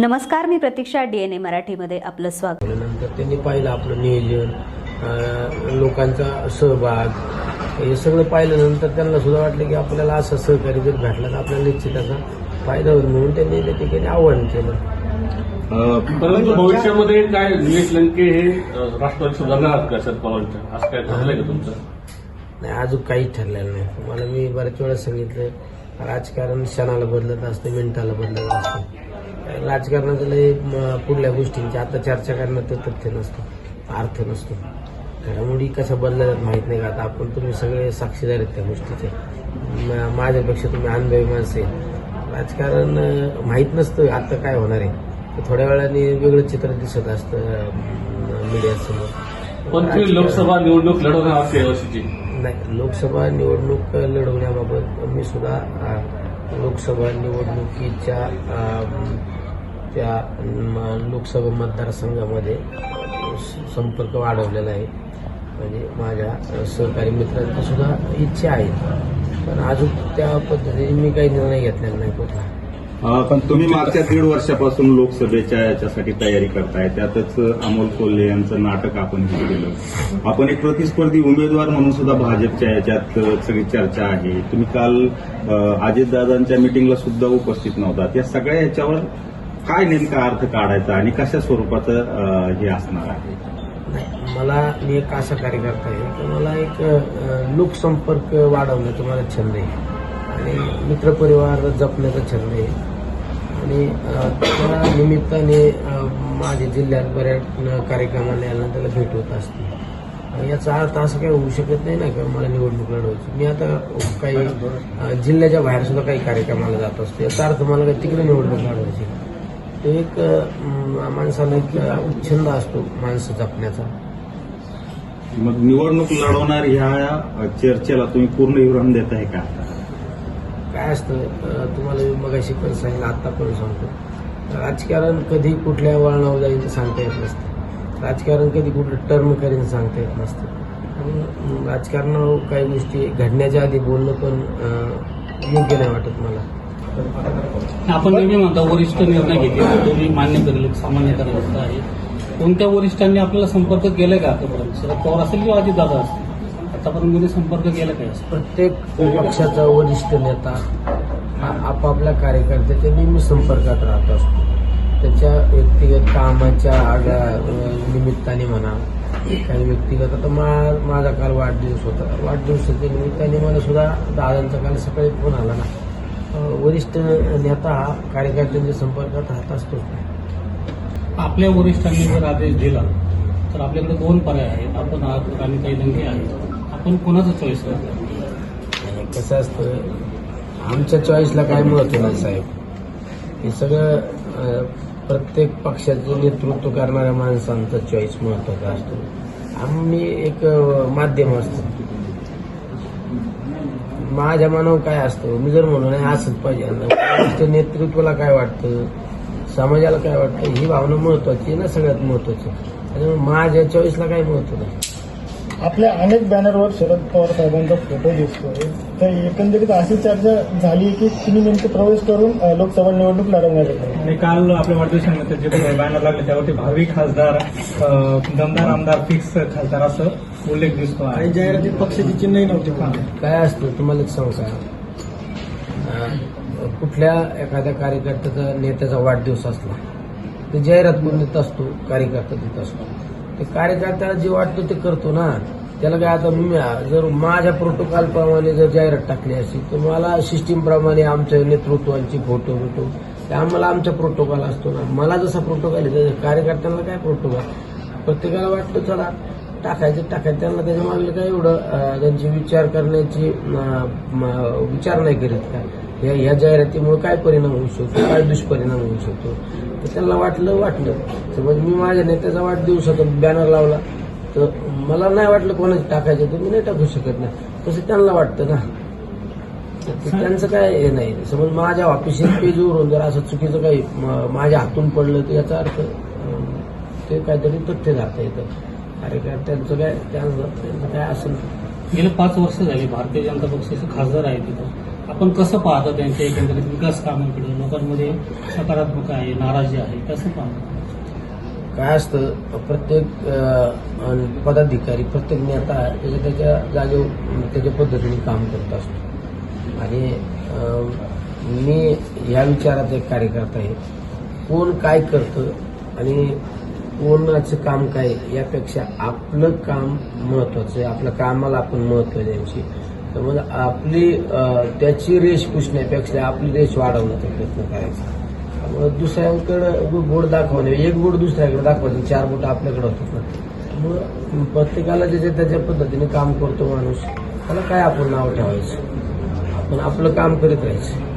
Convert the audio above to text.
नमस्कार मी प्रतीक्षा डीएनए मराठीमध्ये आपलं स्वागत. नंतर त्यांनी पाहिलं आपलं नियोजन लोकांचा सहभाग हे सगळं पाहिल्यानंतर त्यांना सुद्धा वाटलं की आपल्याला असं सहकारी जर भेटला तर आपल्याला निश्चित त्याचा फायदा होईल म्हणून त्यांनी त्या ठिकाणी आव्हान केलं. परंतु भविष्यामध्ये काय निलेश लंके हे राष्ट्रवादी सुधारणार आहात का शरद पवारांच्या? असं काय ठरलंय का तुमचं? नाही अजून काहीच ठरलेलं नाही. तुम्हाला मी बऱ्याच वेळा सांगितलं राजकारण क्षणाला बदलत असतं मिनिटाला बदलत असतं. म, पुढल्या गोष्टींची. आता चर्चा करण्यात तथ्य नसतं अर्थ नसतो. घडामोडी कशा बदलतात माहीत नाही का? आता आपण तुम्ही सगळे साक्षीदार आहेत त्या गोष्टीचे. माझ्यापेक्षा तुम्ही अनुभवी माणसं आहे राजकारण माहीत नसतं आता काय होणार आहे? थोड्या वेळाने वेगळं चित्र दिसत असतं मीडियासमोर. पण लोकसभा निवडणूक लढवणार नाही लोकसभा निवडणूक लढवण्याबाबत मी सुद्धा लोकसभा निवडणुकीच्या त्या म, लोकसभा मतदारसंघामध्ये स- संपर्क वाढवलेला आहे. म्हणजे माझ्या सहकारी मित्रांची सुद्धा इच्छा आहे. पण अजून त्या पद्धतीने मी काही निर्णय घेतलेला नाही कुठला. पण तुम्ही मागच्या दीड वर्षापासून लोकसभेच्या याच्यासाठी तयारी करताय. त्यातच अमोल कोल्हे यांचं नाटक आपण हे केलं. आपण एक प्रतिस्पर्धी उमेदवार म्हणून सुद्धा भाजपच्या याच्यात सगळी चर्चा आहे. तुम्ही काल अजितदादांच्या मिटिंगला सुद्धा उपस्थित नव्हतात या सगळ्या याच्यावर काय नेमका अर्थ काढायचा आणि कशा स्वरूपाचं हे असणार आहे? मला मी एक असा कार्यकर्ता आहे. तर मला एक लोकसंपर्क वाढवण्याचा मला छंद आहे. मित्रपरिवार जपण्याचा छंद आहे. आणि त्या निमित्ताने माझ्या जिल्ह्यात बऱ्याच कार्यक्रमाला यायला त्याला भेट होत असते. आणि याचा अर्थ असं काही होऊ शकत नाही ना की मला निवडणूक लढवायची. मी आता काही जिल्ह्याच्या बाहेर सुद्धा काही कार्यक्रमाला जात असतो. याचा अर्थ मला काही तिकडे निवडणूक लढवायची. तो एक माणसाला एक छंद असतो माणसं जपण्याचा. मग निवडणूक लढवणार ह्या चर्चेला तुम्ही पूर्ण विराम देत आहे का? काय असतं? तुम्हाला मी मगाशी पण सांगितलं आत्ता पण सांगतो. राजकारण कधी कुठल्या वळणावर जाईल सांगता येत नसतं. राजकारण कधी कुठलं टर्म करेन सांगता येत नसतं. राजकारणावर काही गोष्टी घडण्याच्या आधी बोलणं पण योग्य नाही वाटत मला. आपण नेहमी म्हणता वरिष्ठ निर्णय घेतले. तुम्ही मान्य करेल सामान्य कार्यकर्ता आहे. कोणत्या वरिष्ठांनी आपल्याला संपर्क केलाय का आतापर्यंत? शरद पवार असेल किंवा अजित दादा असतील? आतापर्यंत कोणी संपर्क केला काय असं प्रत्येक पक्षाचा वरिष्ठ नेता हा आपापल्या कार्यकर्त्याच्या नेहमी संपर्कात राहत असतो. त्याच्या व्यक्तिगत कामाच्या आगा अ, निमित्ताने म्हणा काही व्यक्तिगत आता मा माझा काल वाढदिवस होता. वाढदिवसाच्या निमित्ताने मला सुद्धा दादांचा काल सकाळी फोन आला ना. वरिष्ठ नेता हा कार्यकर्त्यांच्या संपर्कात राहत असतोच आपल्या वरिष्ठांनी जर आदेश दिला तर आपल्याकडे दोन पर्याय आहेत. आपण आहात आणि काही लंके आहेत. आपण कोणाचा चॉईस करतो? कसं असतं आमच्या चॉईसला काय महत्त्व नाही साहेब. हे सगळं प्रत्येक पक्षाचं नेतृत्व करणाऱ्या माणसांचा चॉईस महत्त्वाचा असतो. आम्ही एक माध्यम असतो. माझ्या मनावर काय असतं मी जर म्हणून नाही असंच पाहिजे. नेतृत्वाला काय वाटतं समाजाला काय वाटतं ही भावना महत्वाची आहे ना सगळ्यात महत्वाची. त्याच्यामुळे माझ्या चॉईसला काय महत्त्व नाही. आपल्या अनेक बॅनरवर शरद पवार साहेबांचा फोटो दिसतोय. तर एकंदरीत अशी चर्चा झाली की तुम्ही नेमके प्रवेश करून लोकसभा निवडणूक लढवणार आहे. आणि काल आपल्या वाढदिवसानिमित्त जे बॅनर लागले त्यावरती भावी खासदार दमदार आमदार फिक्स खासदार असं उल्लेख दिसतो आहे. जाहिरातीत पक्षाची चिन्हही नव्हती. काय असतं तुम्हाला एक सांगू का? अं, कुठल्या एखाद्या कार्यकर्त्याचा नेत्याचा वाढदिवस असला ते जाहिरात देत असतो कार्यकर्ता देत असतो. ते कार्यकर्त्याला जे वाटतं ते करतो ना. त्याला काय आता मी जर माझ्या प्रोटोकॉल प्रमाणे जर जाहिरात टाकली असेल तर मला सिस्टीम प्रमाणे आमच्या नेतृत्वांची फोटो बिटो ते आम्हाला आमचा प्रोटोकॉल असतो ना. मला जसा प्रोटोकॉल आहे तसं कार्यकर्त्यांना काय प्रोटोकॉल प्रत्येकाला वाटतं चला टाकायचं टाकायचं. त्यांना त्याच्या मागलं काय एवढं त्यांची विचार करण्याची विचार नाही करीत का? या या जाहिरातीमुळे काय परिणाम होऊ शकतो? काय दुष्परिणाम होऊ शकतो? तर त्यांना वाटलं वाटलं. समज मी माझ्या नेत्याचा वाढदिवसाचा बॅनर लावला. तर मला नाही वाटलं कोणाचं टाकायचं तर मी नाही टाकू शकत नाही. तसं त्यांना वाटतं ना. त्यांचं काय हे नाही. समज माझ्या ऑफिशियल पेजवरून जर असं चुकीचं काही माझ्या हातून पडलं तर याचा अर्थ ते काहीतरी तथ्य धरता येतं अरे काय त्यांचं काय त्यांचं काय असेल? गेले पाच वर्ष झाली भारतीय जनता पक्षाचे खासदार आहे तिथं आपण कसं पाहता त्यांच्या एकंदरीत विकास कामांकडे? लोकांमध्ये सकारात्मक आहे नाराजी आहे. कसं पाहता? काय असतं प्रत्येक पदाधिकारी प्रत्येक नेता त्याच्या त्याच्या जागेवर त्याच्या पद्धतीने काम करत असतो. आणि मी या विचाराचा एक कार्यकर्ता आहे. कोण काय करतं आणि कोणाचं काम काय यापेक्षा आपलं काम महत्वाचं आहे. आपल्या कामाला आपण महत्त्व द्यायची. तर मग आपली त्याची रेश पुसण्यापेक्षा आपली रेश वाढवण्याचा प्रयत्न करायचा. त्यामुळे दुसऱ्यांकडे बोट दाखवणे एक बोट दुसऱ्याकडे दाखवायचं चार बोट आपल्याकडे होतात ना त्यामुळं प्रत्येकाला ज्याच्या त्याच्या पद्धतीने काम करतो माणूस त्याला काय आपण नाव ठेवायचं? आपण आपलं काम करीत राहायचं.